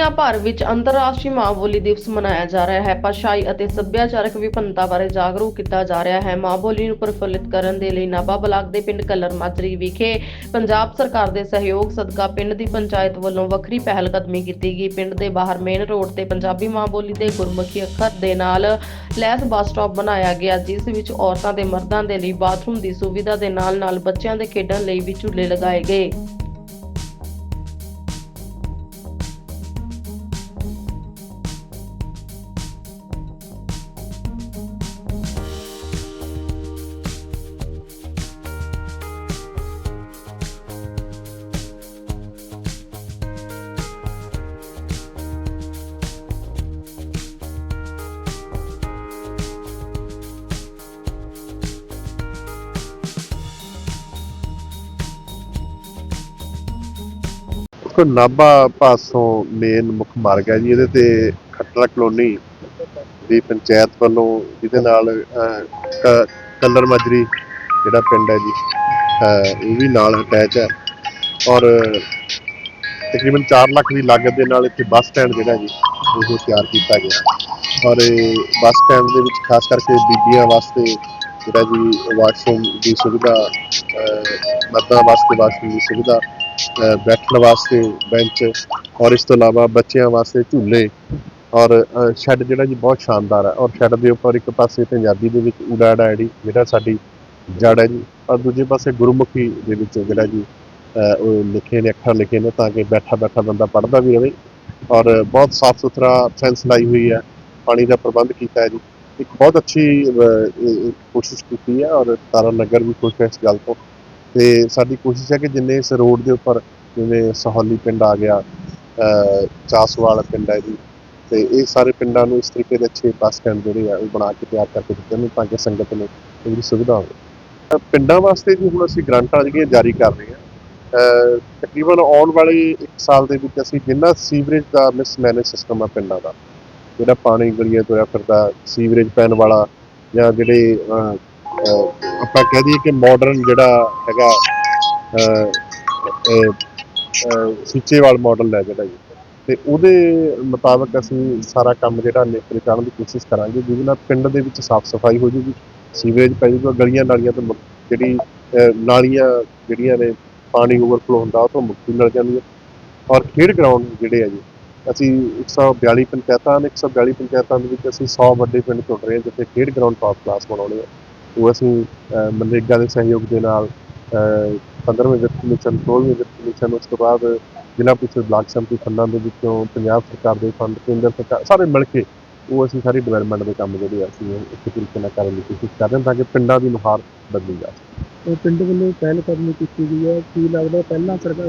ਦੁਨੀਆ ਭਰ ਵਿੱਚ ਅੰਤਰਰਾਸ਼ਟਰੀ ਮਾਂ ਬੋਲੀ ਦਿਵਸ ਮਨਾਇਆ ਜਾ ਰਿਹਾ ਹੈ। ਭਾਸ਼ਾਈ ਅਤੇ ਸੱਭਿਆਚਾਰਕ ਵਿਭਿੰਨਤਾ ਬਾਰੇ ਜਾਗਰੂਕ ਕੀਤਾ ਜਾ ਰਿਹਾ ਹੈ। ਮਾਂ ਬੋਲੀ ਨੂੰ ਪ੍ਰਫੁੱਲਿਤ ਕਰਨ ਦੇ ਲਈ ਨਾਭਾ ਬਲਾਕ ਦੇ ਪਿੰਡ ਕਲਰ ਮਾਜਰੀ ਵਿਖੇ ਪੰਜਾਬ ਸਰਕਾਰ ਦੇ ਸਹਿਯੋਗ ਸਦਕਾ ਪਿੰਡ ਦੀ ਪੰਚਾਇਤ ਵੱਲੋਂ ਵੱਖਰੀ ਪਹਿਲ ਕਦਮੀ ਕੀਤੀ ਗਈ। ਪਿੰਡ ਦੇ ਬਾਹਰ ਮੇਨ ਰੋਡ ਤੇ ਪੰਜਾਬੀ ਮਾਂ ਬੋਲੀ ਦੇ ਗੁਰਮੁਖੀ ਅੱਖਰ ਦੇ ਨਾਲ ਲੈਸ ਬੱਸ ਸਟਾਪ ਬਣਾਇਆ ਗਿਆ, ਜਿਸ ਵਿੱਚ ਔਰਤਾਂ ਤੇ ਮਰਦਾਂ ਦੇ ਲਈ ਬਾਥਰੂਮ ਦੀ ਸੁਵਿਧਾ ਦੇ ਨਾਲ ਨਾਲ ਬੱਚਿਆਂ ਦੇ ਖੇਡਣ ਲਈ ਵੀ ਝੂਲੇ ਲਗਾਏ ਗਏ। ਕੋ ਨਾਭਾ ਪਾਸੋਂ ਮੇਨ ਮੁੱਖ ਮਾਰਗ ਹੈ ਜੀ ਇਹਦੇ ਤੇ ਖੱਟੜਾ ਕਲੋਨੀ ਦੀ ਪੰਚਾਇਤ ਵੱਲੋਂ ਜਿਹਦੇ ਨਾਲ ਕੱਲਰ ਮਾਜਰੀ ਜਿਹੜਾ ਪਿੰਡ ਹੈ ਜੀ ਅਹ, ਇਹ ਵੀ ਨਾਲ ਅਟੈਚ ਹੈ ਔਰ ਤਕਰੀਬਨ 4 ਲੱਖ ਦੀ ਲਾਗਤ ਦੇ ਨਾਲ ਇੱਥੇ ਬੱਸ ਸਟੈਂਡ ਜਿਹੜਾ ਜੀ ਉਹ ਤਿਆਰ ਕੀਤਾ ਗਿਆ ਔਰ ਬੱਸ ਸਟੈਂਡ ਦੇ ਵਿੱਚ ਖਾਸ ਕਰਕੇ ਬੀਬੀਆਂ ਵਾਸਤੇ ਜਿਹੜਾ ਜੀ ਵਾਸ਼ਰੂਮ ਦੀ ਸੁਵਿਧਾ ਅਹ, ਮਰਦਾਂ ਵਾਸਤੇ ਵਾਸ਼ਰੂਮ ਦੀ ਸੁਵਿਧਾ ਬੈਠਣ ਵਾਸਤੇ ਬੈਂਚ ਔਰ ਇਸ ਤੋਂ ਇਲਾਵਾ ਬੱਚਿਆਂ ਵਾਸਤੇ ਝੂਲੇ ਔਰ ਸ਼ੈੱਡ ਜਿਹੜਾ ਜੀ ਬਹੁਤ ਸ਼ਾਨਦਾਰ ਹੈ ਔਰ ਸ਼ੈੱਡ ਦੇ ਉੱਪਰ ਇੱਕ ਪਾਸੇ ਪੰਜਾਬੀ ਦੇ ਵਿੱਚ ਊੜਾ ਐੜਾ ਜਿਹੜਾ ਸਾਡੀ ਜੜ ਹੈ ਜੀ ਔਰ ਦੂਜੇ ਪਾਸੇ ਗੁਰਮੁਖੀ ਦੇ ਵਿੱਚ ਜਿਹੜਾ ਜੀ ਉਹ ਲਿਖੇ ਨੇ, ਅੱਖਰ ਲਿਖੇ ਨੇ ਤਾਂ ਕਿ ਬੈਠਾ ਬੈਠਾ ਬੰਦਾ ਪੜ੍ਹਦਾ ਵੀ ਰਹੇ ਔਰ ਬਹੁਤ ਸਾਫ਼ ਸੁਥਰਾ ਫੈਂਸ ਲਾਈ ਹੋਈ ਹੈ, ਪਾਣੀ ਦਾ ਪ੍ਰਬੰਧ ਕੀਤਾ ਹੈ ਜੀ। ਇੱਕ ਬਹੁਤ ਅੱਛੀ ਕੋਸ਼ਿਸ਼ ਕੀਤੀ ਹੈ ਔਰ ਤਾਰਾ ਨਗਰ ਵੀ ਖੁਸ਼ ਹੈ ਇਸ ਗੱਲ ਤੋਂ। ਤੇ ਸਾਡੀ ਕੋਸ਼ਿਸ਼ ਹੈ ਕਿ ਜਿੰਨੇ ਇਸ ਰੋਡ ਦੇ ਉੱਪਰ ਜਿਵੇਂ ਸਹੌਲੀ ਪਿੰਡ ਆ ਗਿਆ, ਅਹ, ਚਾਸਵਾਲ ਪਿੰਡ ਹੈ ਜੀ, ਤੇ ਇਹ ਸਾਰੇ ਪਿੰਡਾਂ ਨੂੰ ਇਸ ਤਰੀਕੇ ਦੇ ਅੱਛੇ ਬੱਸ ਸਟੈਂਡ ਜਿਹੜੇ ਆ, ਉਹ ਬਣਾ ਕੇ ਤਿਆਰ ਕਰਕੇ ਦਿੱਤੇ ਨੇ ਤਾਂ ਕਿ ਸੰਗਤ ਨੂੰ ਇਹਦੀ ਸੁਵਿਧਾ ਹੋਵੇ। ਪਿੰਡਾਂ ਵਾਸਤੇ ਵੀ ਹੁਣ ਅਸੀਂ ਗ੍ਰਾਂਟਾਂ ਜਿਹੜੀਆਂ ਜਾਰੀ ਕਰ ਰਹੇ ਹਾਂ। ਤਕਰੀਬਨ ਆਉਣ ਵਾਲੇ 1 ਸਾਲ ਦੇ ਵਿੱਚ ਅਸੀਂ ਜਿੰਨਾ ਸੀਵਰੇਜ ਦਾ ਮਿਸਮੈਨੇਜ ਸਿਸਟਮ ਆ ਪਿੰਡਾਂ ਦਾ, ਜਿਹੜਾ ਪਾਣੀ ਗਲੀਆਂ ਤੁਰਿਆ ਫਿਰਦਾ ਸੀਵਰੇਜ ਪੈਣ ਵਾਲਾ ਜਾਂ ਜਿਹੜੇ ਆਪਾਂ ਕਹਿ ਦਈਏ ਕਿ ਮਾਡਰਨ ਜਿਹੜਾ ਹੈਗਾ ਅਹ, ਅਹ, ਅਹ, ਮਾਡਲ ਹੈ ਜਿਹੜਾ ਜੀ। ਤੇ ਉਹਦੇ ਮੁਤਾਬਕ ਅਸੀਂ ਸਾਰਾ ਕੰਮ ਜਿਹੜਾ ਨਿਪਟ ਕਰਨ ਦੀ ਕੋਸ਼ਿਸ਼ ਕਰਾਂਗੇ ਜਿਹਦੇ ਨਾਲ ਪਿੰਡ ਦੇ ਵਿੱਚ ਸਾਫ਼ ਸਫ਼ਾਈ ਹੋ ਜੂਗੀ ਸੀਵਰੇਜ ਪੈ ਜੂਗਾ ਗਲੀਆਂ ਨਾਲੀਆਂ ਤੋਂ ਮੁਕ- ਜਿਹੜੀ ਨਾਲੀਆਂ ਜਿਹੜੀਆਂ ਨੇ ਪਾਣੀ ਓਵਰਫਲੋ ਹੁੰਦਾ ਉਹ ਤੋਂ ਮੁਕਤੀ ਮਿਲ ਜਾਂਦੀ ਹੈ। ਔਰ ਖੇਡ ਗਰਾਊਂਡ ਜਿਹੜੇ ਆ ਜੀ ਅਸੀਂ 142 ਪੰਚਾਇਤਾਂ ਨੇ 142 ਪੰਚਾਇਤਾਂ ਦੇ ਵਿੱਚ ਅਸੀਂ 100 ਵੱਡੇ ਪਿੰਡ ਚੁਣ ਰਹੇ ਹਾਂ ਜਿੱਥੇ ਖੇਡ ਗਰਾਊਂਡ ਟਾਪ ਕਲਾਸ ਬਣਾਉਣੇ ਆ। ਉਹ ਅਸੀਂ ਮਨਰੇਗਾ ਦੇ ਸਹਿਯੋਗ ਦੇ ਨਾਲ ਅਹ, 15ਵੇਂ ਵਿੱਤ ਕਮਿਸ਼ਨ 16ਵੇਂ ਵਿੱਤ ਕਮਿਸ਼ਨ ਉਸ ਤੋਂ ਬਾਅਦ ਜ਼ਿਲ੍ਹਾ ਪ੍ਰੀਸ਼ਦ ਬਲਾਕ ਸੰਮਤੀ ਫੰਡਾਂ ਦੇ ਵਿੱਚੋਂ ਪੰਜਾਬ ਸਰਕਾਰ ਦੇ ਫੰਡ ਕੇਂਦਰ ਸਰਕਾਰ ਸਾਰੇ ਮਿਲ ਕੇ ਉਹ ਅਸੀਂ ਸਾਰੀ ਡਿਵੈਲਪਮੈਂਟ ਦੇ ਕੰਮ ਜਿਹੜੇ ਅਸੀਂ ਇੱਕ ਤਰੀਕੇ ਨਾਲ ਕਰਨ ਦੀ ਕੋਸ਼ਿਸ਼ ਕਰ ਰਹੇ ਹਾਂ ਤਾਂ ਕਿ ਪਿੰਡਾਂ ਦੀ ਨੁਹਾਰ ਬਦਲੀ ਜਾ ਸਕੇ। ਉਹ ਪਿੰਡ ਵੱਲੋਂ ਪਹਿਲ ਕਦਮੀ ਕੀਤੀ ਗਈ ਹੈ। ਕੀ ਲੱਗਦਾ ਪਹਿਲਾਂ ਸਰਕਾਰ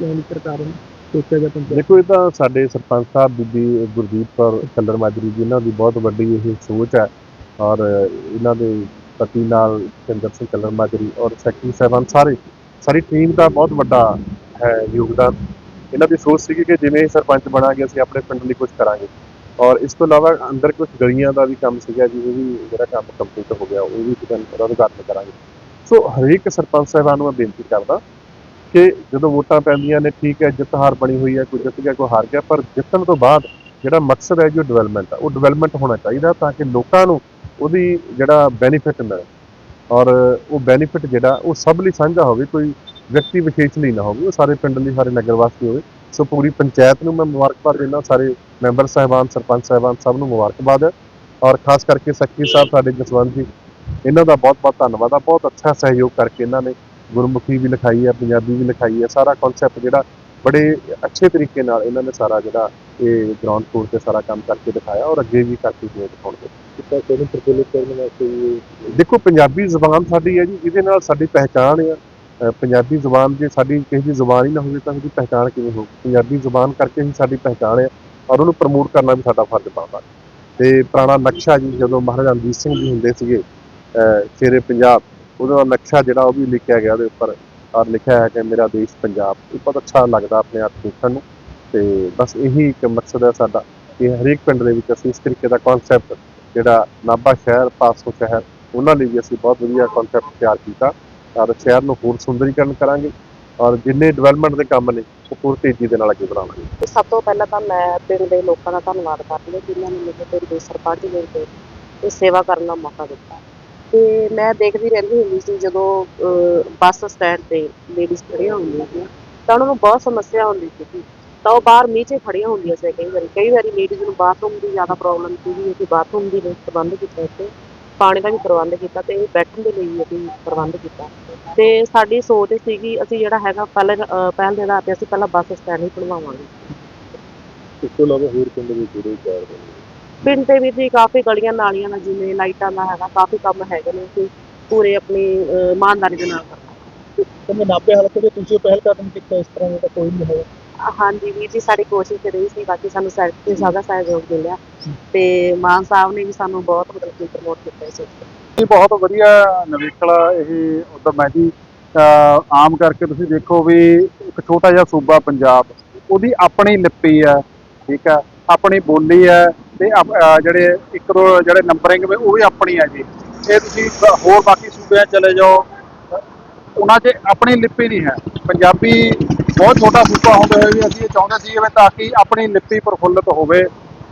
ਨਹੀਂ ਸਰਕਾਰ ਨੇ ਸੋਚਿਆ ਗਿਆ ਪੰਚਾਇਤ ਦੇਖੋ ਇਹ ਤਾਂ ਸਾਡੇ ਸਰਪੰਚ ਸਾਹਿਬ ਬੀਬੀ ਗੁਰਦੀਪ ਕੌਰ ਕੱਲਰ ਮਾਜਰੀ ਜੀ ਇਹਨਾਂ ਦੀ ਬਹੁਤ ਵੱਡੀ ਇਹ ਸੋਚ ਹੈ ਔਰ ਇਹਨਾਂ ਦੇ ਪਤੀ ਨਾਲ ਚੰਦਰ ਸਿੰਘ ਕੱਲਰ ਮਾਜਰੀ ਔਰ ਸੈਕਟਰੀ ਸਾਹਿਬਾਨ ਸਾਰੇ, ਸਾਰੀ ਟੀਮ ਦਾ ਬਹੁਤ ਵੱਡਾ ਹੈ ਯੋਗਦਾਨ। ਇਹਨਾਂ ਦੀ ਸੋਚ ਸੀਗੀ ਕਿ ਜਿਵੇਂ ਸਰਪੰਚ ਬਣਾਂਗੇ, ਅਸੀਂ ਆਪਣੇ ਪਿੰਡ ਲਈ ਕੁਝ ਕਰਾਂਗੇ। ਔਰ ਇਸ ਤੋਂ ਇਲਾਵਾ ਅੰਦਰ ਕੁਝ ਗਲੀਆਂ ਦਾ ਵੀ ਕੰਮ ਸੀਗਾ, ਜਿਵੇਂ ਵੀ ਜਿਹੜਾ ਕੰਮ ਕੰਪਲੀਟ ਹੋ ਗਿਆ, ਉਹ ਵੀ ਕਿਤੇ ਉਦਘਾਟਨ ਕਰਾਂਗੇ। ਸੋ ਹਰੇਕ ਸਰਪੰਚ ਸਾਹਿਬਾਨ ਨੂੰ ਮੈਂ ਬੇਨਤੀ ਕਰਦਾ ਕਿ ਜਦੋਂ ਵੋਟਾਂ ਪੈਂਦੀਆਂ ਨੇ, ਠੀਕ ਹੈ, ਜਿੱਤ ਹਾਰ ਬਣੀ ਹੋਈ ਹੈ, ਕੋਈ ਜਿੱਤ ਗਿਆ, ਕੋਈ ਹਾਰ ਗਿਆ, ਪਰ ਜਿੱਤਣ ਤੋਂ ਬਾਅਦ ਜਿਹੜਾ ਮਕਸਦ ਹੈ ਜੋ ਡਿਵੈਲਪਮੈਂਟ ਆ, ਉਹ ਡਿਵੈਲਪਮੈਂਟ ਹੋਣਾ ਚਾਹੀਦਾ ਤਾਂ ਕਿ ਲੋਕਾਂ ਨੂੰ ਉਹਦੀ ਜਿਹੜਾ ਬੈਨੀਫਿਟ ਮਿਲੇ ਔਰ ਉਹ ਬੈਨੀਫਿਟ ਜਿਹੜਾ, ਉਹ ਸਭ ਲਈ ਸਾਂਝਾ ਹੋਵੇ, ਕੋਈ ਵਿਅਕਤੀ ਵਿਸ਼ੇਸ਼ ਲਈ ਨਾ ਹੋਵੇ, ਉਹ ਸਾਰੇ ਪਿੰਡ ਲਈ, ਸਾਰੇ ਨਗਰ ਵਾਸੀ ਹੋਵੇ। ਸੋ ਪੂਰੀ ਪੰਚਾਇਤ ਨੂੰ ਮੈਂ ਮੁਬਾਰਕਬਾਦ ਦਿੰਦਾ, ਸਾਰੇ ਮੈਂਬਰ ਸਾਹਿਬਾਨ, ਸਰਪੰਚ ਸਾਹਿਬਾਨ ਸਭ ਨੂੰ ਮੁਬਾਰਕਬਾਦ। ਹੈ ਔਰ ਖਾਸ ਕਰਕੇ ਸੈਕਟਰੀ ਸਾਹਿਬ, ਸਾਡੇ ਜਸਵੰਤ ਜੀ, ਇਹਨਾਂ ਦਾ ਬਹੁਤ ਬਹੁਤ ਧੰਨਵਾਦ ਆ। ਬਹੁਤ ਅੱਛਾ ਸਹਿਯੋਗ ਕਰਕੇ ਇਹਨਾਂ ਨੇ ਗੁਰਮੁਖੀ ਵੀ ਲਿਖਾਈ ਹੈ, ਪੰਜਾਬੀ ਵੀ ਲਿਖਾਈ ਹੈ, ਸਾਰਾ ਕਨਸੈਪਟ ਜਿਹੜਾ ਬੜੇ ਅੱਛੇ ਤਰੀਕੇ ਨਾਲ ਇਹਨਾਂ ਨੇ ਸਾਰਾ ਜਿਹੜਾ ਇਹ ਗਰਾਊਂਡ ਫਲੋਰ ਤੇ ਸਾਰਾ ਕੰਮ ਕਰਕੇ ਦਿਖਾਇਆ ਔਰ ਅੱਗੇ ਵੀ ਕਰਕੇ ਜਿਵੇਂ ਦਿਖਾਉਣਗੇ ਕਿਤਾ ਕੋਈ ਪ੍ਰਫੁੱਲਿਤ ਕਰਨ ਵਾਸਤੇ ਵੀ ਦੇਖੋ ਪੰਜਾਬੀ ਜ਼ੁਬਾਨ ਸਾਡੀ ਹੈ ਜੀ ਇਹਦੇ ਨਾਲ ਸਾਡੀ ਪਹਿਚਾਣ ਅਹ ਪੰਜਾਬੀ ਜ਼ੁਬਾਨ ਜੇ ਸਾਡੀ ਕਿਸੇ ਦੀ ਜ਼ੁਬਾਨ ਹੀ ਨਾ ਹੋਵੇ ਤਾਂ ਸਾਡੀ ਪਹਿਚਾਣ ਕਿਵੇਂ ਹੋਊ? ਪੰਜਾਬੀ ਜ਼ੁਬਾਨ ਕਰਕੇ ਹੀ ਸਾਡੀ ਪਹਿਚਾਣ ਹੈ ਔਰ ਉਹਨੂੰ ਪ੍ਰਮੋਟ ਕਰਨਾ ਵੀ ਸਾਡਾ ਫਰਜ਼ ਬਣਦਾ। ਤੇ ਪੁਰਾਣਾ ਨਕਸ਼ਾ ਜੀ ਜਦੋਂ ਮਹਾਰਾਜਾ ਰਣਜੀਤ ਸਿੰਘ ਜੀ ਹੁੰਦੇ ਸੀਗੇ ਸ਼ੇਰੇ ਪੰਜਾਬ ਉਹਦਾ ਨਕਸ਼ਾ ਜਿਹੜਾ ਉਹ ਵੀ ਲਿਖਿਆ ਗਿਆ ਉਹਦੇ ਉੱਪਰ। ਔਰ ਲਿਖਿਆ ਹੈ ਕਿ ਮੇਰਾ ਦੇਸ਼ ਪੰਜਾਬ ਇਹ ਬਹੁਤ ਅੱਛਾ ਲੱਗਦਾ ਆਪਣੇ ਆਪ ਦੇਖਣ ਨੂੰ। ਤੇ ਬਸ ਇਹੀ ਇੱਕ ਮਕਸਦ ਹੈ ਸਾਡਾ ਕਿ ਹਰੇਕ ਪਿੰਡ ਦੇ ਵਿੱਚ ਅਸੀਂ ਇਸ ਤਰੀਕੇ ਦਾ ਕਨਸੈਪਟ ਜਿਹੜਾ ਨਾਭਾ ਸ਼ਹਿਰ, ਪਾਸੋਂ ਸ਼ਹਿਰ, ਉਹਨਾਂ ਲਈ ਵੀ ਅਸੀਂ ਬਹੁਤ ਵਧੀਆ ਕਨਸੈਪਟ ਤਿਆਰ ਕੀਤਾ। ਔਰ ਸ਼ਹਿਰ ਨੂੰ ਹੋਰ ਸੁੰਦਰੀਕਰਨ ਕਰਾਂਗੇ ਔਰ ਜਿੰਨੇ ਡਿਵੈਲਪਮੈਂਟ ਦੇ ਕੰਮ ਨੇ, ਉਹ ਪੂਰੀ ਤੇਜ਼ੀ ਦੇ ਨਾਲ ਅੱਗੇ ਵਧਾਵਾਂਗੇ। ਸਭ ਤੋਂ ਪਹਿਲਾਂ ਤਾਂ ਮੈਂ ਪਿੰਡ ਦੇ ਲੋਕਾਂ ਦਾ ਧੰਨਵਾਦ ਕਰਦੀ ਹਾਂ ਜਿਨ੍ਹਾਂ ਨੇ ਮੈਨੂੰ ਪਿੰਡ ਦੇ ਸਰਪੰਚ ਦੇ ਤੇ ਸੇਵਾ ਕਰਨ ਦਾ ਮੌਕਾ ਦਿੱਤਾ। ਤੇ ਮੈਂ ਦੇਖਦੀ ਰਹਿੰਦੀ ਹੁੰਦੀ ਸੀ ਜਦੋਂ ਬੱਸ ਸਟੈਂਡ ਤੇ ਲੇਡੀਜ਼ ਖੜੀਆਂ ਹੁੰਦੀਆਂ ਸੀ। ਤਾਂ ਉਹਨਾਂ ਨੂੰ ਬਹੁਤ ਸਮੱਸਿਆ ਹੁੰਦੀ ਸੀ ਤਾਂ ਉਹ ਬਾਹਰ ਮੀਂਹ ਖੜੀਆਂ ਹੁੰਦੀਆਂ ਸੀ ਕਈ ਵਾਰੀ। ਕਈ ਵਾਰੀ ਲੇਡੀਜ਼ ਨੂੰ ਬਾਥਰੂਮ ਦੀ ਜ਼ਿਆਦਾ ਪ੍ਰੋਬਲਮ ਸੀਗੀ ਅਸੀਂ ਬਾਥਰੂਮ ਦੀ ਵੀ ਪ੍ਰਬੰਧ ਕੀਤਾ ਇੱਥੇ ਪਾਣੀ ਦਾ ਵੀ ਪ੍ਰਬੰਧ ਕੀਤਾ ਤੇ ਬੈਠਣ ਦੇ ਲਈ ਵੀ ਅਸੀਂ ਪ੍ਰਬੰਧ ਕੀਤਾ। ਤੇ ਸਾਡੀ ਸੋਚ ਸੀਗੀ, ਅਸੀਂ ਜਿਹੜਾ ਹੈਗਾ ਪਹਿਲੇ ਪਹਿਲ ਦੇ ਆਧਾਰ ਤੇ ਅਸੀਂ ਪਹਿਲਾਂ ਬੱਸ ਸਟੈਂਡ ਹੀ ਬਣਵਾਵਾਂਗੇ ਇਸ ਤੋਂ ਇਲਾਵਾ ਹੋਰ ਪਿੰਡ ਵੀ ਜੁੜੇ ਚਾਰ ਪਿੰਡ ਦੇ ਵਿੱਚ ਹੀ ਕਾਫੀ ਗਲੀਆਂ ਨਾਲੀਆਂ ਦਾ ਜਿਵੇਂ ਲਾਈਟਾਂ ਦਾ ਹੈਗਾ ਕਾਫੀ ਕੰਮ ਹੈਗੇ ਨੇ ਅਸੀਂ ਪੂਰੇ ਆਪਣੀ ਅਹ, ਇਮਾਨਦਾਰੀ ਦੇ ਨਾਲ ਕਰਨਾ। ਕਹਿੰਦੇ ਨਾਭੇ ਹਲਕੇ ਦੇ ਤੁਸੀਂ ਪਹਿਲ ਕਦਮ ਕੀਤਾ ਇਸ ਤਰ੍ਹਾਂ ਦਾ ਤਾਂ ਕੋਈ ਨਹੀਂ ਹੋਇਆ। ਹਾਂਜੀ ਵੀਰ ਜੀ ਸਾਡੀ ਕੋਸ਼ਿਸ਼ ਰਹੀ ਸੀ ਬਾਕੀ ਸਾਨੂੰ ਸਾਈਡ ਤੇ ਜ਼ਿਆਦਾ ਸਹਿਯੋਗ ਮਿਲਿਆ। ਤੇ ਮਾਨ ਸਾਹਿਬ ਨੇ ਵੀ ਸਾਨੂੰ ਬਹੁਤ ਮਤਲਬ ਕਿ ਪ੍ਰਮੋਟ ਕੀਤਾ ਇਸ ਵਿੱਚ ਇਹ ਬਹੁਤ ਵਧੀਆ ਨਵੇਕਲਾ ਇਹ ਉਦਮ ਹੈ ਜੀ ਅਹ ਆਮ ਕਰਕੇ ਤੁਸੀਂ ਦੇਖੋ ਵੀ ਇੱਕ ਛੋਟਾ ਜਿਹਾ ਸੂਬਾ ਪੰਜਾਬ ਉਹਦੀ ਆਪਣੀ ਲਿਪੀ ਹੈ ਠੀਕ ਹੈ ਆਪਣੀ ਬੋਲੀ ਹੈ ਤੇ ਜਿਹੜੇ ਇੱਕ ਦੋ ਜਿਹੜੇ ਨੰਬਰਿੰਗ ਵੇ ਉਹ ਵੀ ਆਪਣੀ ਹੈ ਜੀ। ਇਹ ਤੁਸੀਂ ਹੋਰ ਬਾਕੀ ਸੂਬਿਆਂ ਚਲੇ ਜਾਓ। ਉਹਨਾਂ 'ਚ ਆਪਣੀ ਲਿਪੀ ਨਹੀਂ ਹੈ। ਪੰਜਾਬੀ ਬਹੁਤ ਛੋਟਾ ਸੂਬਾ ਹੁੰਦਾ ਹੋਏ ਵੀ ਅਸੀਂ ਇਹ ਚਾਹੁੰਦੇ ਸੀ ਕਿ ਤਾਂ ਕਿ ਆਪਣੀ ਲਿਪੀ ਪ੍ਰਫੁੱਲਤ ਹੋਵੇ।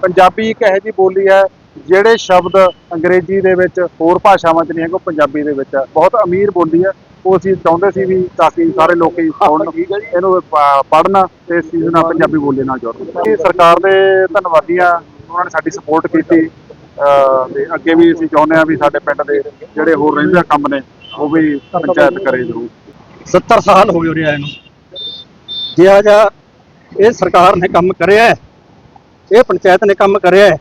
ਪੰਜਾਬੀ ਇੱਕ ਇਹੋ ਜਿਹੀ ਬੋਲੀ ਹੈ, ਜਿਹੜੇ ਸ਼ਬਦ ਅੰਗਰੇਜ਼ੀ ਦੇ ਵਿੱਚ ਹੋਰ ਭਾਸ਼ਾਵਾਂ 'ਚ ਨਹੀਂ ਹੈਗੇ, ਉਹ ਪੰਜਾਬੀ ਦੇ ਵਿੱਚ ਹੈ। ਬਹੁਤ ਅਮੀਰ ਬੋਲੀ ਹੈ। ਉਹ ਅਸੀਂ ਚਾਹੁੰਦੇ ਸੀ ਵੀ ਤਾਂ ਕਿ ਸਾਰੇ ਲੋਕ ਸੁਣਨ ਇਹਨੂੰ ਪ- ਪੜ੍ਹਨ ਤੇ ਇਸ ਚੀਜ਼ ਨਾਲ ਪੰਜਾਬੀ ਬੋਲੀ ਨਾਲ ਜੁੜਨ। ਸਰਕਾਰ ਦੇ ਧੰਨਵਾਦੀਆਂ ਉਹਨਾਂ ਨੇ ਸਾਡੀ ਸਪੋਰਟ ਕੀਤੀ। ਤੇ ਅੱਗੇ ਵੀ ਅਸੀਂ ਚਾਹੁੰਦੇ ਆ ਵੀ ਸਾਡੇ ਪਿੰਡ ਦੇ ਜਿਹੜੇ ਹੋਰ ਰਹਿੰਦੇ ਕੰਮ ਨੇ, ਉਹ ਵੀ ਪੰਚਾਇਤ ਕਰੇ ਜ਼ਰੂਰ। 70 ਸਾਲ ਹੋ ਗਏ ਉਰੇ ਆਏ ਜਿਹਾ ਜਿਹਾ ਇਹ ਸਰਕਾਰ ਨੇ ਕੰਮ ਕਰਿਆ ਇਹ ਪੰਚਾਇਤ ਨੇ ਕੰਮ ਕਰਿਆ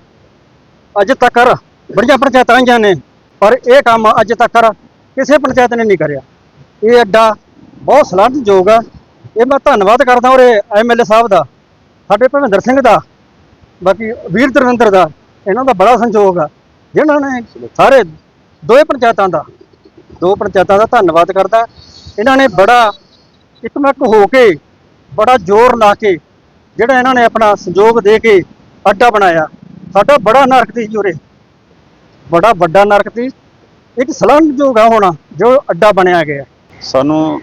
ਅੱਜ ਤੱਕ ਬੜੀਆਂ ਪੰਚਾਇਤਾਂ ਆਈਆਂ ਨੇ, ਪਰ ਇਹ ਕੰਮ ਅੱਜ ਤੱਕ ਕਿਸੇ ਪੰਚਾਇਤ ਨੇ ਨਹੀਂ ਕਰਿਆ। ਇਹ ਅੱਡਾ ਬਹੁਤ ਸਲਾਹਯੋਗ ਆ। ਇਹ ਮੈਂ ਧੰਨਵਾਦ ਕਰਦਾ ਉਰੇ ਐਮਐਲਏ ਸਾਹਿਬ ਦਾ, ਸਾਡੇ ਭਵਿੰਦਰ ਸਿੰਘ ਦਾ ਬਾਕੀ ਵੀਰ ਦਰਵਿੰਦਰ ਦਾ, ਇਹਨਾਂ ਦਾ ਬੜਾ ਸੰਯੋਗ ਆ। ਜਿਨ੍ਹਾਂ ਨੇ ਸਾਰੇ ਦੋਏ ਪੰਚਾਇਤਾਂ ਦਾ, ਦੋ ਪੰਚਾਇਤਾਂ ਦਾ ਧੰਨਵਾਦ ਕਰਦਾ। ਇਹਨਾਂ ਨੇ ਬੜਾ ਇਕਮਕ ਹੋ ਕੇ ਬੜਾ ਜ਼ੋਰ ਲਾ ਕੇ ਜਿਹੜਾ ਇਹਨਾਂ ਨੇ ਆਪਣਾ ਸੰਯੋਗ ਦੇ ਕੇ ਅੱਡਾ ਬਣਾਇਆ। ਸਾਡਾ ਬੜਾ ਨਰਕ ਸੀ ਜੁਰੇ ਬੜਾ ਵੱਡਾ ਨਰਕ ਸੀ। ਇੱਕ ਸਲਾਹਯੋਗ ਆ ਹੋਣਾ ਜੋ ਅੱਡਾ ਬਣਿਆ ਗਿਆ। ਸਾਨੂੰ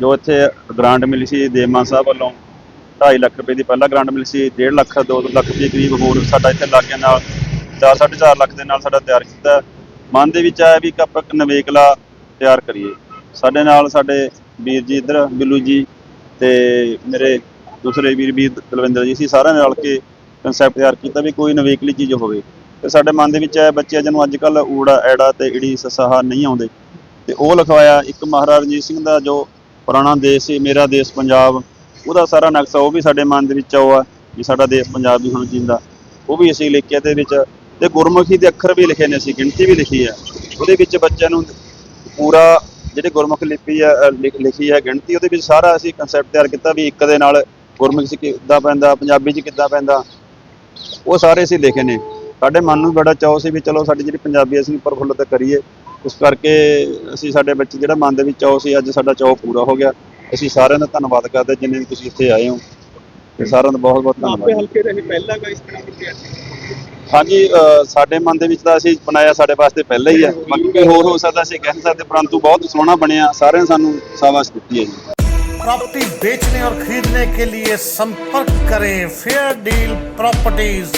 ਜੋ ਇੱਥੇ ਗ੍ਰਾਂਟ ਮਿਲੀ ਸੀ ਦੇਵਮਾਨ ਸਾਹਿਬ ਵੱਲੋਂ 2.5 ਲੱਖ ਰੁਪਏ ਦੀ ਪਹਿਲਾਂ ਗ੍ਰਾਂਟ ਮਿਲੀ ਸੀ 1.5 ਲੱਖ 2 ਲੱਖ ਦੇ ਕਰੀਬ ਹੋਰ ਸਾਡਾ ਇੱਥੇ ਲਾਗਿਆਂ ਨਾਲ 4 4.5 ਲੱਖ ਦੇ ਨਾਲ ਸਾਡਾ ਤਿਆਰ ਕੀਤਾ। ਮਨ ਦੇ ਵਿੱਚ ਆਇਆ ਵੀ ਕਿ ਆਪਾਂ ਇੱਕ ਨਵੇਕਲਾ ਤਿਆਰ ਕਰੀਏ। ਸਾਡੇ ਨਾਲ ਸਾਡੇ ਵੀਰ ਜੀ ਇੱਧਰ, ਬਿੱਲੂ ਜੀ ਤੇ ਮੇਰੇ ਦੂਸਰੇ ਵੀਰ ਵੀਰ ਦਲਵਿੰਦਰ ਜੀ ਸੀ, ਸਾਰਿਆਂ ਨੇ ਰਲ ਕੇ ਕਨਸੈਪਟ ਤਿਆਰ ਕੀਤਾ ਵੀ ਕੋਈ ਨਵੇਕਲੀ ਚੀਜ਼ ਹੋਵੇ। ਤੇ ਸਾਡੇ ਮਨ ਦੇ ਵਿੱਚ ਆਇਆ ਬੱਚਿਆਂ ਜਿਹਨੂੰ ਅੱਜ ਕੱਲ ਊੜਾ, ਐੜਾ ਤੇ ਈੜੀ ਸਸਾਹਾ ਨਹੀਂ ਆਉਂਦੇ। ਤੇ ਉਹ ਲਿਖਵਾਇਆ ਇੱਕ ਮਹਾਰਾਜਾ ਰਣਜੀਤ ਸਿੰਘ ਦਾ ਜੋ ਪੁਰਾਣਾ ਦੇਸ਼ ਸੀ, ਮੇਰਾ ਦੇਸ਼ ਪੰਜਾਬ। ਉਹਦਾ ਸਾਰਾ ਨਕਸ਼ਾ ਉਹ ਵੀ ਸਾਡੇ ਮਨ ਦੇ ਵਿੱਚ ਆਇਆ ਵੀ ਸਾਡਾ ਦੇਸ਼ ਪੰਜਾਬ ਵੀ ਹੁਣ ਜਿੰਦਾ ਉਹ ਵੀ ਅਸੀਂ ਲਿਖਿਆ ਤੇ ਵਿੱਚ ਤੇ ਗੁਰਮੁਖੀ ਦੇ ਅੱਖਰ ਵੀ ਲਿਖੇ ਨੇ ਅਸੀਂ, ਗਿਣਤੀ ਵੀ ਲਿਖੀ ਹੈ ਉਹਦੇ ਵਿੱਚ ਬੱਚਿਆਂ ਨੂੰ ਪੂਰਾ ਜਿਹੜੇ ਗੁਰਮੁਖ ਲਿਪੀ ਹੈ ਲਿਖ- ਲਿਖੀ ਹੈ ਗਿਣਤੀ, ਉਹਦੇ ਵਿੱਚ ਸਾਰਾ ਅਸੀਂ ਕਨਸੈਪਟ ਤਿਆਰ ਕੀਤਾ ਵੀ ਇੱਕ ਦੇ ਨਾਲ ਗੁਰਮੁਖੀ 'ਚ ਕਿੱਦਾਂ ਪੈਂਦਾ, ਪੰਜਾਬੀ 'ਚ ਕਿੱਦਾਂ ਪੈਂਦਾ। ਉਹ ਸਾਰੇ ਅਸੀਂ ਲਿਖੇ ਨੇ। ਸਾਡੇ ਮਨ ਨੂੰ ਬੜਾ ਚਾਅ ਸੀ ਵੀ ਚਲੋ ਸਾਡੀ ਜਿਹੜੀ ਪੰਜਾਬੀ ਅਸੀਂ ਪ੍ਰਫੁੱਲਤ ਕਰੀਏ। ਉਸ ਕਰਕੇ ਅਸੀਂ ਸਾਡੇ ਬੱਚੇ, ਜਿਹੜਾ ਮਨ ਦੇ ਵਿੱਚ ਚਾਅ ਸੀ, ਅੱਜ ਸਾਡਾ ਚਾਅ ਪੂਰਾ ਹੋ ਗਿਆ। ਅਸੀਂ ਸਾਰਿਆਂ ਦਾ ਧੰਨਵਾਦ ਕਰਦੇ ਜਿੰਨੇ ਵੀ ਤੁਸੀਂ ਇੱਥੇ ਆਏ ਹੋ ਤੇ ਸਾਰਿਆਂ ਦਾ ਬਹੁਤ ਬਹੁਤ ਨਾਭੇ ਧੰਨਵਾਦ ਹਲਕੇ ਦੇ ਅਸੀਂ ਪਹਿਲਾਂ ਗਾ ਇਸ ਤਰ੍ਹਾਂ ਦੀ ਤਿਆਰੀ ਹਾਂਜੀ ਅ, ਸਾਡੇ ਮਨ ਦੇ ਵਿੱਚ ਤਾਂ ਅਸੀਂ ਬਣਾਇਆ ਸਾਡੇ ਵਾਸਤੇ ਪਹਿਲਾਂ ਹੀ ਹੈ ਬਾਕੀ ਕੋਈ ਹੋਰ ਹੋ ਸਕਦਾ ਅਸੀਂ ਕਹਿ ਨਹੀਂ ਸਕਦੇ ਪਰੰਤੂ ਬਹੁਤ ਸੋਹਣਾ ਬਣਿਆ ਸਾਰਿਆਂ ਨੇ ਸਾਨੂੰ ਸ਼ਾਬਾਸ਼ ਦਿੱਤੀ ਹੈ ਜੀ प्रॉपर्टी बेचने और खरीदने के लिए संपर्क करें फेयर डील प्रॉपर्टीज